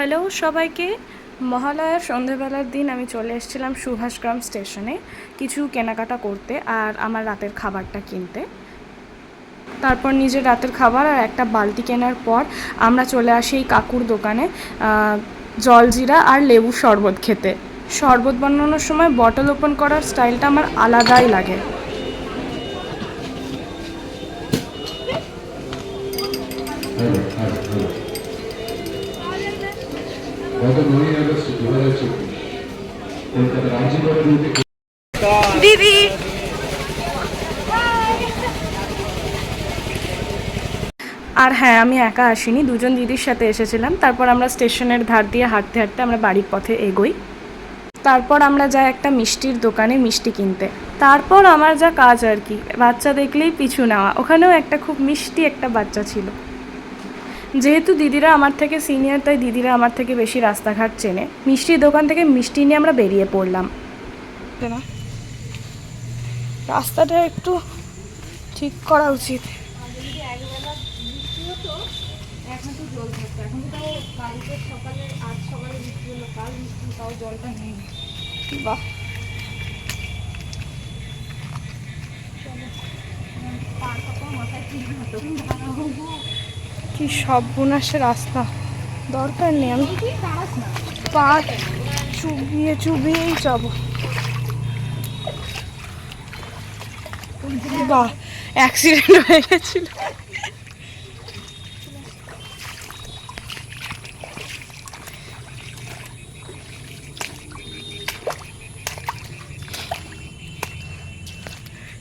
Hello সবাইকে। মহালয়ার সন্ধেবেলার দিন আমি চলে এসেছিলাম সুভাষগ্রাম স্টেশনে কিছু কেনাকাটা করতে আর আমার রাতের খাবারটা কিনতে। তারপর নিজের রাতের খাবার আর একটা বালতি কেনার পর আমরা চলে আসি এই কাকুর দোকানে জলজিরা আর লেবু শরবত খেতে। শরবত বানানোর সময় বটল ওপেন করার স্টাইলটা আমার আলাদাই লাগে। দিদি। আর হ্যাঁ আমি একা আসিনি, দুজন দিদির সাথে এসেছিলাম। তারপর আমরা স্টেশনের ধার দিয়ে হাঁটতে হাঁটতে আমরা বাড়ির পথে এগোই। তারপর আমরা যাই একটা মিষ্টির দোকানে মিষ্টি কিনতে। তারপর আমার যা কাজ আর কি, বাচ্চা দেখলেই পিছু নেওয়া। ওখানেও একটা খুব মিষ্টি একটা বাচ্চা ছিল। যেহেতু দিদিরা আমার থেকে সিনিয়র, তাই দিদিরা আমার থেকে বেশি রাস্তাঘাট চেনে। মিষ্টির দোকান থেকে মিষ্টি নিয়ে আমরা বেরিয়ে পড়লাম। রাস্তাটা একটু ঠিক করা উচিত। বাহ। কি সব বুনাসে রাস্তা দরকার নেই, আমি পা চুবিয়ে চুবিয়েই যাব। বাহ অ্যাক্সিডেন্ট হয়ে গেছিল।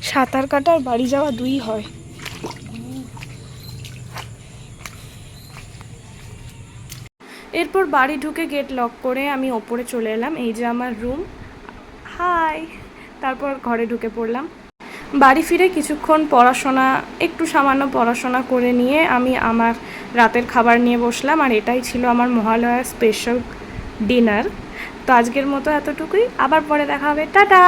সাঁতার কাটার বাড়ি যাওয়া দুই হয়। এরপর বাড়ি ঢুকে গেট লক করে আমি ওপরে চলে এলাম। এই যে আমার রুম হাই তারপর ঘরে ঢুকে পড়লাম। বাড়ি ফিরে কিছুক্ষণ পড়াশোনা, একটু সামান্য পড়াশোনা করে নিয়ে আমি আমার রাতের খাবার নিয়ে বসলাম আর এটাই ছিল আমার মহালয়ার স্পেশাল ডিনার তো আজকের মতো এতটুকুই। আবার পরে দেখা হবে। টাটা!